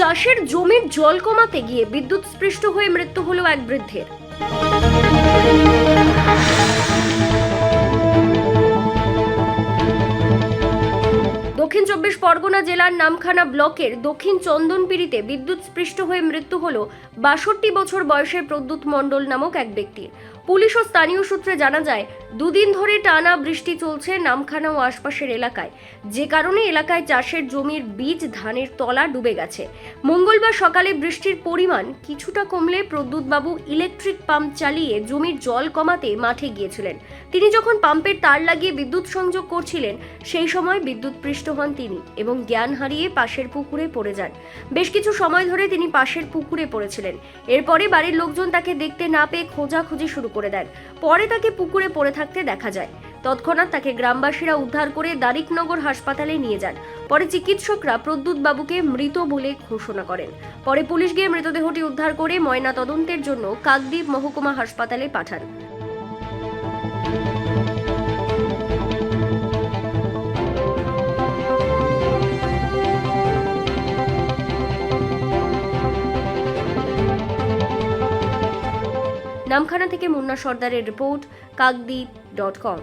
চাষের জমির জল কমাতে গিয়ে বিদ্যুৎ স্পৃষ্ট হয়ে মৃত্যু হলো এক বৃদ্ধের। দক্ষিণ চব্বিশ পরগনা জেলার নামখানা ব্লকের দক্ষিণ চন্দনপিড়িতে বিদ্যুৎ স্পৃষ্ট হয়ে মৃত্যু হল বাষট্টি বছর বয়সের প্রদ্যুৎ মণ্ডল নামক এক ব্যক্তির। পুলিশ ও স্থানীয় সূত্রে জানা যায়, দুদিন ধরে টানা বৃষ্টি চলছে নামখানা ও আশপাশের এলাকায়। যে কারণে এলাকায় চাষের জমির বীজ, ধানের তলা ডুবে গেছে। মঙ্গলবার সকালে বৃষ্টির পরিমাণ কিছুটা কমলে প্রদ্যুৎবাবু ইলেকট্রিক পাম্প চালিয়ে জমির জল কমাতে মাঠে গিয়েছিলেন। তিনি যখন পাম্পের তার লাগিয়ে বিদ্যুৎ সংযোগ করছিলেন, সেই সময় বিদ্যুৎ পৃষ্ঠ হন তিনি এবং জ্ঞান হারিয়ে পাশের পুকুরে পড়ে যান। বেশ কিছু সময় ধরে তিনি পাশের পুকুরে পড়েছিলেন। এরপরে বাড়ির লোকজন তাকে দেখতে না পেয়ে খোঁজাখুঁজি শুরু করে দেন। পরে তাকে পুকুরে পড়ে থাকতে দেখা যায়। তৎক্ষণাৎ তাকে গ্রামবাসীরা উদ্ধার করে দারিকনগর হাসপাতালে নিয়ে যান। পরে চিকিৎসকরা প্রদ্যুৎ বাবুকে মৃত বলে ঘোষণা করেন। পরে পুলিশ গিয়ে মৃতদেহটি উদ্ধার করে ময়না তদন্তের জন্য কাকদ্বীপ মহকুমা হাসপাতালে পাঠান। নামখানা থেকে মুন্না সর্দারের রিপোর্ট, কাকদ্বীপ ডট কম।